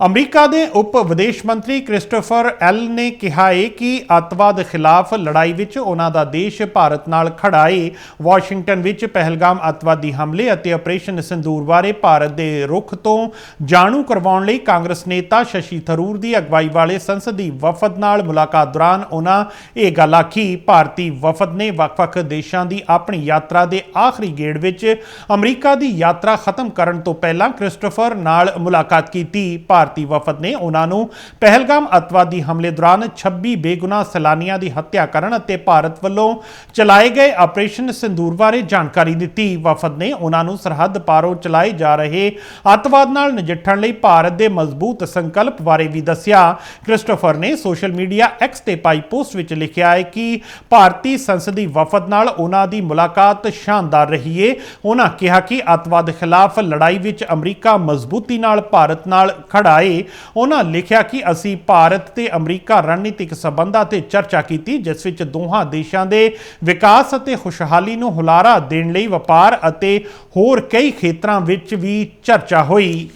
America ਦੇ ਉਪ ਵਿਦੇਸ਼ ਮੰਤਰੀ ਕ੍ਰਿਸਟੋਫਰ ਐਲ ਨੇ ਕਿਹਾ ਹੈ ਕਿ ਅੱਤਵਾਦ ਖਿਲਾਫ ਲੜਾਈ ਵਿੱਚ ਉਹਨਾਂ ਦਾ ਦੇਸ਼ ਭਾਰਤ ਨਾਲ ਖੜਾ ਹੈ ਵਾਸ਼ਿੰਗਟਨ ਵਿੱਚ ਪਹਿਲਗਾਮ ਅੱਤਵਾਦੀ ਹਮਲੇ ਅਤੇ ਆਪਰੇਸ਼ਨ ਸਿੰਦੂਰ ਬਾਰੇ ਭਾਰਤ ਦੇ ਰੁਖ ਤੋਂ ਜਾਣੂ ਕਰਵਾਉਣ ਲਈ ਕਾਂਗਰਸ ਨੇਤਾ ਸ਼ਸ਼ੀ ਥਰੂਰ ਦੀ ਅਗਵਾਈ ਵਾਲੇ ਸੰਸਦੀ ਵਫਦ ਨਾਲ ਮੁਲਾਕਾਤ ਦੌਰਾਨ ਉਹਨਾਂ ਇਹ ਗੱਲ ਆਖੀ, ਭਾਰਤੀ ਵਫਦ ਨੇ ਵੱਖ-ਵੱਖ ਦੇਸ਼ਾਂ ਦੀ ਆਪਣੀ ਯਾਤਰਾ ਦੇ ਆਖਰੀ ਗੇੜ ਵਿੱਚ ਅਮਰੀਕਾ ਦੀ ਯਾਤਰਾ ਖਤਮ ਕਰਨ ਤੋਂ ਪਹਿਲਾਂ ਕ੍ਰਿਸਟੋਫਰ ਨਾਲ ਮੁਲਾਕਾਤ ਕੀਤੀ। ਭਾਰਤੀ ਵਫਦ ਨੇ ਉਹਨਾਂ ਨੂੰ ਪਹਿਲਗਾਮ ਅੱਤਵਾਦੀ ਹਮਲੇ ਦੌਰਾਨ 26 ਬੇਗੁਨਾਹ ਸੈਲਾਨੀਆਂ ਦੀ ਹੱਤਿਆ ਕਰਨ ਅਤੇ ਭਾਰਤ ਵੱਲੋਂ ਚਲਾਏ ਗਏ ਆਪਰੇਸ਼ਨ ਸਿੰਦੂਰ ਬਾਰੇ ਜਾਣਕਾਰੀ ਦਿੱਤੀ। ਵਫਦ ਨੇ ਉਹਨਾਂ ਨੂੰ ਸਰਹੱਦ ਪਾਰੋਂ ਚਲਾਏ ਜਾ ਰਹੇ ਅੱਤਵਾਦ ਨਾਲ ਨਜਿੱਠਣ ਲਈ ਭਾਰਤ ਦੇ ਮਜ਼ਬੂਤ ਸੰਕਲਪ ਬਾਰੇ ਵੀ ਦੱਸਿਆ। ਕ੍ਰਿਸਟੋਫਰ ਨੇ ਸੋਸ਼ਲ ਮੀਡੀਆ ਐਕਸ ਤੇ ਪਾਈ ਪੋਸਟ ਵਿੱਚ ਲਿਖਿਆ ਹੈ ਕਿ ਭਾਰਤੀ ਸੰਸਦੀ ਵਫਦ ਨਾਲ ਉਹਨਾਂ ਦੀ ਮੁਲਾਕਾਤ ਸ਼ਾਨਦਾਰ ਰਹੀ ਏ। ਉਹਨਾਂ ਕਿਹਾ ਕਿ ਅੱਤਵਾਦ ਖਿਲਾਫ ਲੜਾਈ ਵਿੱਚ ਅਮਰੀਕਾ ਮਜ਼ਬੂਤੀ ਨਾਲ ਭਾਰਤ ਨਾਲ ਖੜਾ ਏ ਉਹਨਾਂ ਲਿਖਿਆ ਕਿ ਅਸੀਂ ਭਾਰਤ ਤੇ ਅਮਰੀਕਾ ਰਣਨੀਤਿਕ ਸਬੰਧਾਂ ਤੇ ਚਰਚਾ ਕੀਤੀ, ਜਿਸ ਵਿੱਚ ਦੋਹਾਂ ਦੇਸ਼ਾਂ ਦੇ ਵਿਕਾਸ ਅਤੇ ਖੁਸ਼ਹਾਲੀ ਨੂੰ ਹੁਲਾਰਾ ਦੇਣ ਲਈ ਵਪਾਰ ਅਤੇ ਹੋਰ ਕਈ ਖੇਤਰਾਂ ਵਿੱਚ ਵੀ ਚਰਚਾ ਹੋਈ।